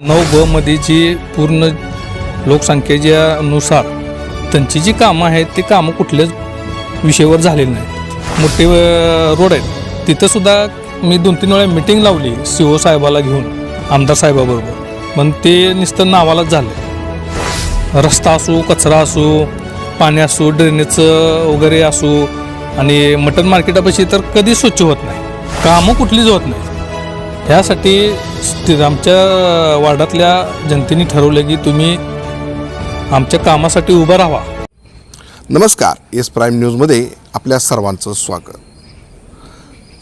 नऊ ब मध्येची पूर्ण लोकसंख्येच्या अनुसार त्यांची जी कामं आहेत ती कामं कुठल्याच विषयावर झालेली नाहीत. मोठे रोड आहेत. तिथंसुद्धा मी दोन तीन वेळा मिटिंग लावली सी ओ साहेबाला घेऊन आमदार साहेबाबरोबर. पण ते नुसतं नावालाच झालं. रस्ता असू कचरा असू पाणी असू ड्रेनेजचं वगैरे असू आणि मटन मार्केटापाशी तर कधी स्वच्छ होत नाही. कामं कुठलीच होत नाही. ह्यासाठी आमच्या वार्डातल्या जनतेने ठरवलं की तुम्ही आमच्या कामासाठी उभं राहा नमस्कार एस प्राईम न्यूजमध्ये आपल्या सर्वांचं स्वागत.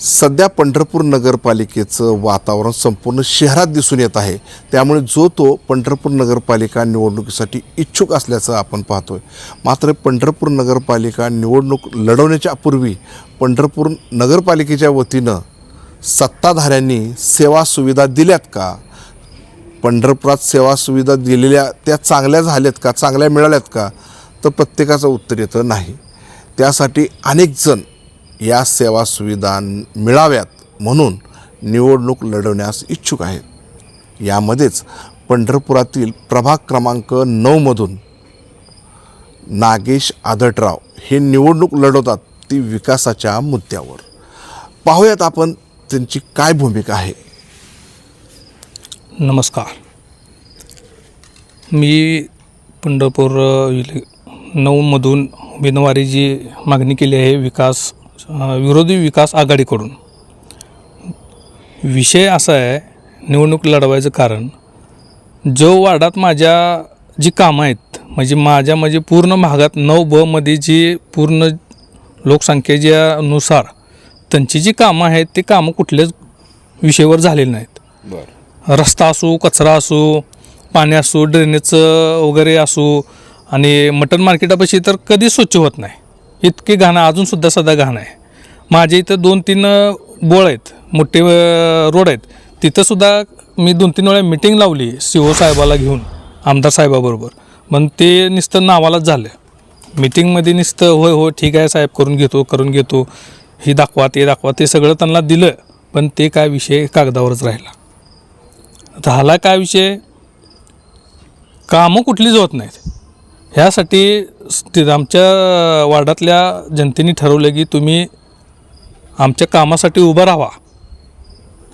सध्या पंढरपूर नगरपालिकेचं वातावरण संपूर्ण शहरात दिसून येत आहे. त्यामुळे जो तो पंढरपूर नगरपालिका निवडणुकीसाठी इच्छुक असल्याचं आपण पाहतोय. मात्र पंढरपूर नगरपालिका निवडणूक लढवण्याच्या पूर्वी पंढरपूर नगरपालिकेच्या वतीनं सत्ताधाऱ्यांनी सेवा सुविधा दिल्यात का? पंढरपुरात सेवा सुविधा दिलेल्या त्या चांगल्या झाल्यात का? चांगल्या मिळाल्यात का? तर प्रत्येकाचं उत्तर येतं नाही. त्यासाठी अनेकजण या सेवा सुविधा मिळाव्यात म्हणून निवडणूक लढवण्यास इच्छुक आहेत. यामध्येच पंढरपुरातील प्रभाग क्रमांक नऊमधून नागेश आदटराव हे निवडणूक लढवतात ती विकासाच्या मुद्द्यावर. पाहूयात आपण त्यांची काय भूमिका आहे? नमस्कार. मी पंढरपूर विले- नऊमधून उमेदवारी जी मागणी केली आहे विकास विरोधी विकास आघाडीकडून. विषय असा आहे निवडणूक लढवायचं कारण जो वार्डात माझ्या जी कामं आहेत म्हणजे माझ्या म्हणजे पूर्ण भागात नऊ बमध्ये जी पूर्ण लोकसंख्येच्यानुसार त्यांची जी कामं आहेत ती कामं कुठल्याच विषयावर झालेली नाहीत. रस्ता असो कचरा असो पाणी असो ड्रेनेजचं वगैरे असो आणि मटन मार्केटापाशी तर कधी स्वच्छ होत नाही. इतके घाणं अजूनसुद्धा सध्या घाण आहे. माझ्या इथं दोन तीन बोळ आहेत मोठे रोड आहेत. तिथंसुद्धा मी दोन तीन वेळा मिटिंग लावली सी ओ साहेबाला घेऊन आमदार साहेबाबरोबर. पण ते नुसतं नावालाच झालं. मिटिंगमध्ये नुसतं होय हो ठीक आहे साहेब करून घेतो करून घेतो. ही दाखवा ते दाखवा ते सगळं त्यांना दिलं पण ते काय विषय कागदावरच राहिला. झाला काय विषय? कामं कुठलीच होत नाहीत. ह्यासाठी आमच्या वार्डातल्या जनतेने ठरवलं की तुम्ही आमच्या कामासाठी उभं राहा.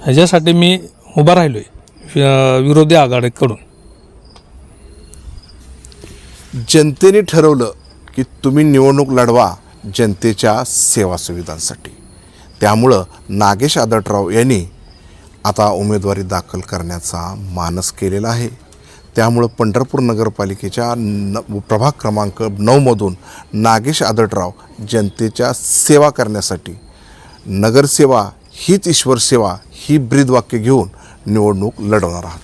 ह्याच्यासाठी मी उभा राहिलो आहे विरोधी आघाडीकडून. जनतेने ठरवलं की तुम्ही निवडणूक लढवा जनतेच्या सेवा सुविधांसाठी. त्यामुळं नागेश आदटराव यांनी आता उमेदवारी दाखल करण्याचा मानस केलेला आहे. त्यामुळं पंढरपूर नगरपालिकेच्या न प्रभाग क्रमांक नऊमधून नागेश आदटराव जनतेच्या सेवा करण्यासाठी नगरसेवा हीच ईश्वर सेवा ही ब्रीदवाक्य घेऊन निवडणूक लढवणार आहात.